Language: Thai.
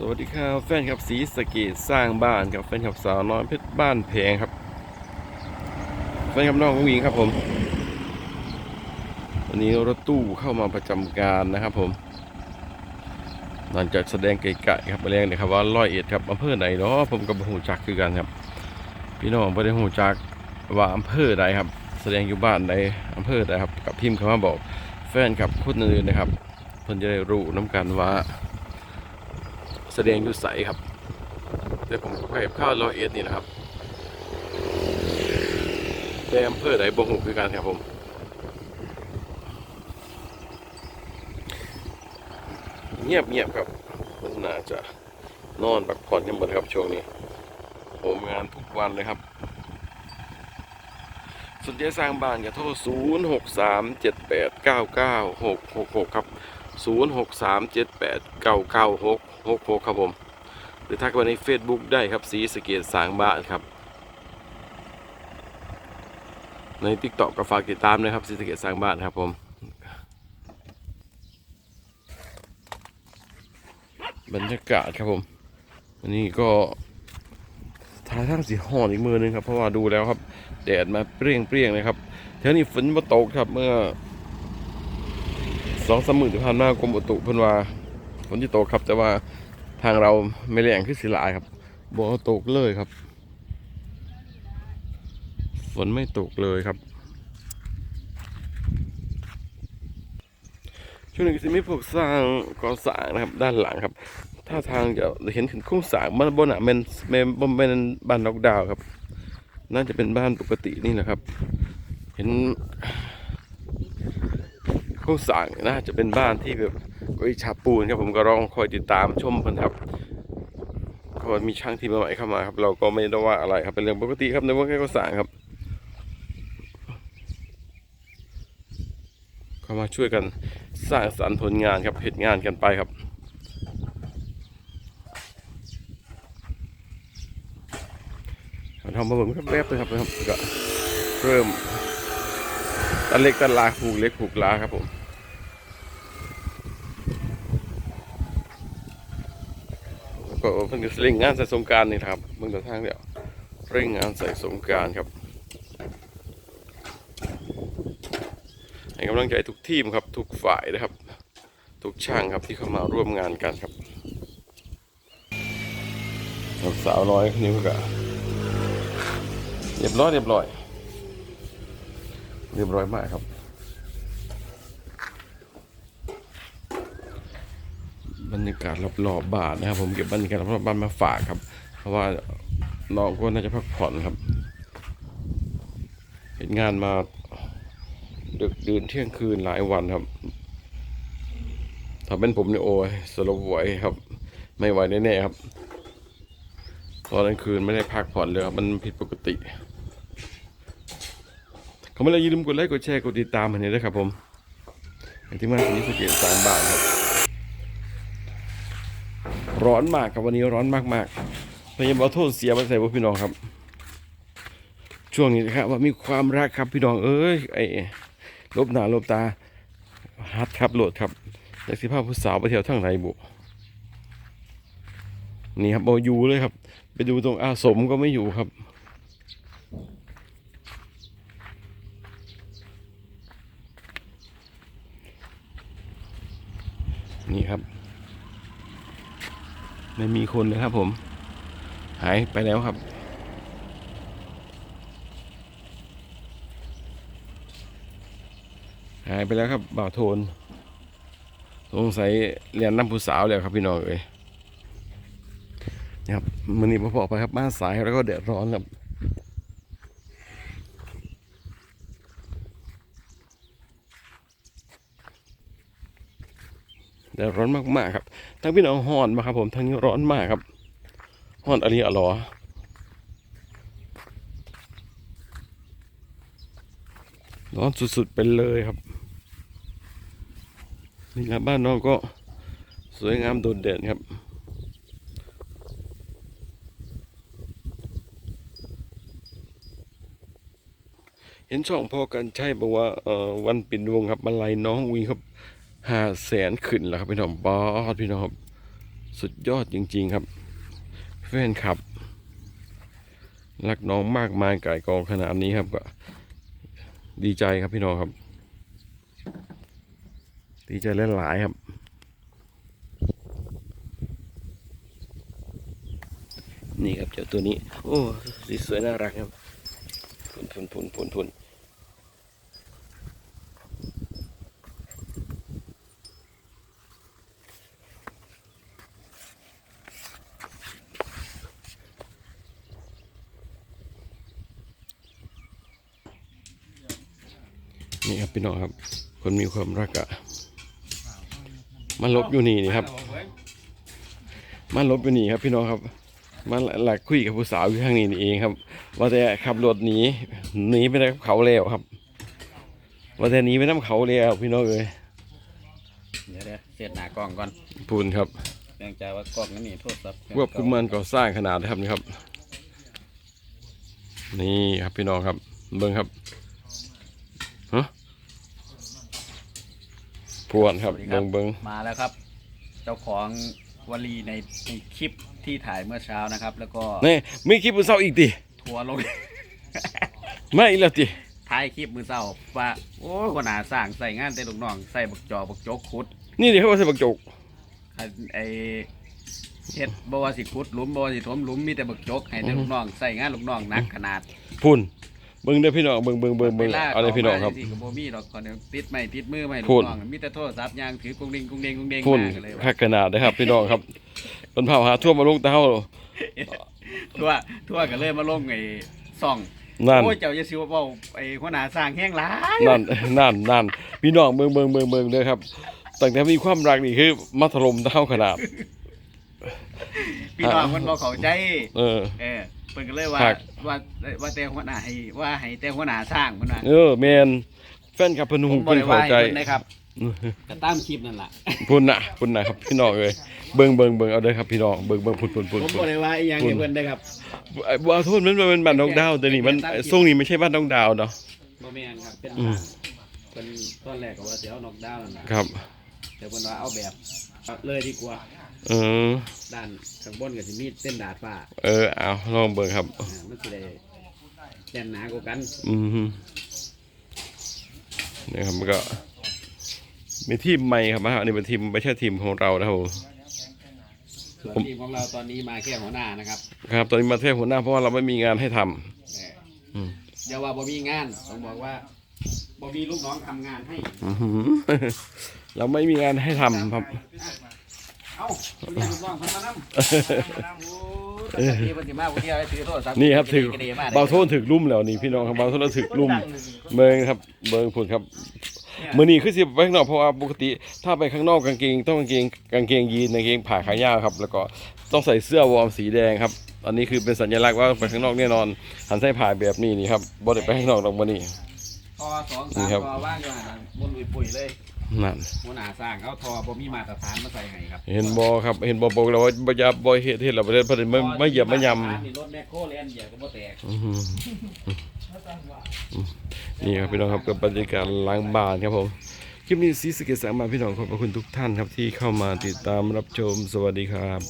สวัสดีครับแฟนครับสีสเกตสร้างบ้านกับแฟนครับสาวน้อยเพชรบ้านแพงครับแฟนครับน้องวิงครับผมวันนี้รถตู้เข้ามาประจำการนะครับผมหลังจากแสดงไกลๆครับมาแรงเลยครับว่าร้อยเอ็ดครับอำเภอไหนเนาะผมกับหูจักคือกันครับ พี่น้องไม่ได้หูจักว่าอำเภอใดครับ แสดงอยู่บ้านใดอำเภอใดครับกับพิมพ์คำว่าบอกแฟนครับคนอื่นนะครับเพิ่นจะได้รู้น้ำกันว่า แสดงอยู่ใสครับแต่ผมก็ไปข้าวร้อยเอ็ดนี่นะครับแต่อำเภอไหนบ่หูคือกันครับผมเงียบเงียบครับมันน่าจะนอนพักผ่อนกันหมดครับช่วงนี้ผมงานทุกวันเลยครับสนใจสร้างบ้านอย่าโทร 0 6 3 7 8 9 9 6 6 6 ครับ 0 6 3 7 8 9 9 6 6 6ครับผม หรือทักไปใน Facebook ได้ครับสีสเกตสร้างบ้านครับ ใน TikTok ก็ฝากติดตามนะครับสีสเกตสร้างบ้านครับผมบรรยากาศครับผม อันนี้ก็ทายทั้งสีห่อนอีกมือนึงครับ เพราะว่าดูแล้วครับ แดดมาเปรี้ยงเปรี้ยงเลยครับแถวนี้ฝนมาตกครับเมื่อสองสามหมื่นที่ผ่านมากรมอุตุเพิ่นว่า ฝนที่ตกครับ แต่ว่าทางเราไม่แรงขึ้นสิลายครับบ่ตกเลยครับ ฝนไม่ตกเลยครับ ช่วงนี้จะมีพวกสร้างก่อสร้างนะครับ ด้านหลังครับถ้าทางจะเห็นถึงโครงสร้างมันบนอะมันมันมันเป็นบ้านนอกดาวครับ น่าจะเป็นบ้านปกตินี่แหละครับ เห็นโครงสร้างน่าจะเป็นบ้านที่แบบ วิชาปูนครับผมก็ลองคอยติดตามชมเพิ่นครับก็มีช่างทีมใหม่เข้ามาครับ เราก็ไม่ได้ว่าอะไรครับเป็นเรื่องปกติครับในวงการก่อสร้างครับ เข้ามาช่วยกันสร้างสรรค์ผลงานครับเหตุงานกันไปครับทำมาเหมือนแวบๆเลยครับก็เริ่มตันเล็กตันลาผูกเล็กผูกลาครับผมแล้ว ก็เพิ่งจะเร่งงานใส่สงการนี่ครับเบิ่งแต่ทางเดียวเร่งงานใส่สงการครับให้กำลังใจทุกทีมครับทุกฝ่ายนะครับ ทุกช่างครับที่เข้ามาร่วมงานกันครับสาวน้อยคนนี้ก็เรียบร้อยเรียบร้อย เรียบร้อยมากครับ บรรยากาศรอบๆบ้านนะครับผมเก็บบรรยากาศรอบๆบ้านมาฝากครับ เพราะว่าน้องก็น่าจะพักผ่อนครับเห็นงานมาดึกดื่นเที่ยงคืนหลายวันครับถ้าเป็นผมเนี่ยโอ้ยสลบไหวครับ ไม่ไหวแน่ๆครับ ตอนกลางคืนไม่ได้พักผ่อนเลยครับ มันผิดปกติเขาไม่เลยอย่าลืมกดไลค์กดแชร์กดติดตามอันนี้ด้วยครับผมอย่าที่มาที่สเกตสามบาทครับ ร้อนมากครับวันนี้ร้อนมากๆพยายามเอาโทษเสียมาใส่พวกพี่น้องครับ ช่วงนี้นะครับว่ามีความรักครับพี่น้องเอ้ยไอ้ลบหน้าลบตาฮัดครับโหลดครับอยากสิพาผู้สาวไปเที่ยวทั้งไหนบุนี่ครับโอยูเลยครับ ไปดูตรงอาสมก็ไม่อยู่ครับนี่ครับ ไม่มีคนเลยครับผม หายไปแล้วครับ หายไปแล้วครับบ่าวโทน สงสัยเรียนน้ำผู้สาวแล้วครับพี่น้องเอ้ยนะครับมันนี่พอๆไปครับบ้านสายแล้วก็แดดร้อนครับแดดร้อนมากๆครับ ทั้งพี่น้องฮ้อนมาครับผมทั้งนี้ร้อนมากครับฮ้อนอะไรอะหรอร้อนสุดๆไปเลยครับ นี่ครับบ้านน้องก็สวยงามโดดเด่นครับเห็นช่องพอกันใช่บอกว่าเอ่อวันปิดวงครับมาลัยน้องวีครับ ห้าแสนขึ้นแล้วครับพี่น้องบอสพี่น้องครับสุดยอดจริง ๆครับแฟนคลับ รักน้องมากมายไก่กองขนาดนี้ครับก็ ดีใจครับพี่น้องครับ ดีใจหลายๆครับ นี่ครับเจ้าตัวนี้ โอ้สีสวยน่ารักครับ พุนพุนพุนพุนพุน นี่ครับพี่น้องครับ คนมีความรักอะมาลบอยู่นี่นี่ครับมาลบอยู่นี่ครับ พี่น้องครับมาหลักคุยกับผู้สาวอยู่ข้างนี้นี่เองครับ ว่าแต่ขับรถหนีหนีไปได้เขาแล้วครับ ว่าแต่หนีไปน้ำเขาแล้วพี่น้องเอ้ยเดี๋ยวเดี๋ยวเสียดหน้ากล้องก่อนพูนครับเนื่องจากว่ากล้องนั้นนี่โทษครับควบคุมมันก่อสร้างขนาดนะครับนี่ครับ นี่ครับพี่น้องครับเบิ้งครับฮะ พวนครับเบิ้งเบิ้งมาแล้วครับ เจ้าของวลีในในคลิปที่ถ่ายเมื่อเช้านะครับ แล้วก็นี่มีคลิปมือเศร้าอีกดิทัวร์ลง ไม่อีกแล้วดิท้ายคลิปมือเศร้าว่าโอ้หัวหน้าสร้างใส่งานแต่ลูกน้องใส่บักจอบักโจกขุดนี่ดิเขาว่าใส่บักจกไอ้ไอเฮ็ดบ่ว่าสิขุดหลุมบ่ว่าสิถมหลุมมีแต่บักโจกให้แต่ลูกน้องใส่งานลูกน้องหนักขนาดพูน เบิ้งเด้อพี่น้องเบิ้งเบิ้งเบิ้งเบิ้งเอาเลยพี่น้องครับเวลาเขามาสิก็บ่มีดอกคนเดียวติดไม้ติดมือไม้ลูพูกดน้องมีแต่โทรศัพท์ยางถือกุ้งเด้งกุ้งเด้งกุ้งเด้งพูนมาก็เลยว่าคักขนาดนะครับ พี่น้องครับเป็นเผาหาทั่วมาลงเต้าทั่วทั่วก็เลยมาลงไอ้ซ่องนั่น โอ้ยเจ้าจะสิว่าเว้าไอ้หัวหน้าสร้างแห้งหลายนั่นนั่นนั่นพี่น้องเบิ่งเบิ่งเบิ่งเบิ่งเด้อครับตั้งแต่มีความรักนี่คือมาถล่มเท่าขนาด พี่น้องมันบ่เข้าใจ เออ เออเพิ่นก็เลยว่าครับ ว่าว่าแต่หัวหน้าให้ว่าให้แต่หัวหน้าสร้างเพิ่นว่าเออแมนแฟนครับเพิ่นผหูมบ่เพิ่นได้เข้าว่าให้ใจ เพิ่นนะครับก็ตามคลิปนั่นล่ะพุ่นน่ะพุ่นน่ะครับพี่น้องเอ้ยเบิ่งเบิ่งเบิ่งเอาเด้อครับพี่น้องเบิ่งเบิ่งพุ่นพุ่นพุ่นผมพุ่บ่น ได้ว่าอีหยังให้เพิ่นได้ครับไอ้บ่เอาโทษมันมันเป็นบ้านน้องดาวแต่นี่มันทรงนี้ไม่ใช่บ้านน้องดาวเนาะ บ่แม่นครับเป็นอืมเพิ่นตอนแรกก็ว่าสิเอานอกดาวน์นั่นล่ะครับ แต่เพิ่นว่าเอาแบบเอาเลยดีกว่าเออด้านข้างบนก็สิมีเส้นดาดฟ้าเออเอาลองเบิ่งครับ อ่ามันสิได้แน่นหนากว่ากันอืมฮึนี่ครับมันก็มีทีมใหม่ครับมาอันนี้เป็นทีมไม่ใช่ทีมของเรานะครับผม ส่วนผม ทีมของเราตอนนี้มาแค่หัวหน้านะครับครับ ตอนนี้มาเทพหัวหน้าเพราะว่าเราไม่มีงานให้ทำเอออืมอย่าว่าบ่มีงานต้องบอกว่าบ่มีลูกน้องทำงานให้อื้อหือ เราไม่มีงานให้ทำครับ เอาคุณลูกน้องเพิ่นมานำเออที่เพิ่นสิมาผู้เดียวให้ถือโทรศัพท์นี่ครับถึกกระเดมาได้เบาโทนถึกลุ่มแล้วนี่พี่น้องครับเบาโทนแล้วถึกลุ่มเบิงครับเบิงผลครับมือนี้คือสิไปข้างนอกเพราะว่าปกติถ้าไปข้างนอกกางเกงต้องกางเกงกางเกงยีนกางเกงผ่าขายาวครับ แล้วก็ต้องใส่เสื้อวอร์มสีแดงครับ อันนี้คือเป็นสัญลักษณ์ว่าไปข้างนอกแน่นอนหันใส่ผ่าแบบนี้นี่ครับบ่ได้ไปข้างนอกดอกมื้อนี้ทอสองนี่สามครับว่างอยู่หั่นน่ะบนปุ๋ยเลย นั่นหัวหน้าสร้างเอาทอบ่มีมาตรฐานมาใส่ให้ครับเห็นบ่ครับเห็นบ่บอกแล้วว่าบ่อย่าบ่เฮ็ดเฮ็ดแล้วบ่ได้บ่ได้ไม่ไม่เหยียบไม่ยำ นี่รถแมคโครแล่นเหยียบก็บ่แตกอื้อหือนี่ครับพี่น้องครับกับบรรยากาศล้างบ้านครับผม คลิปนี้ซีสะเกตสามมาพี่น้องขอบพระคุณทุกท่านครับที่เข้ามาติดตามรับชมสวัสดีครับ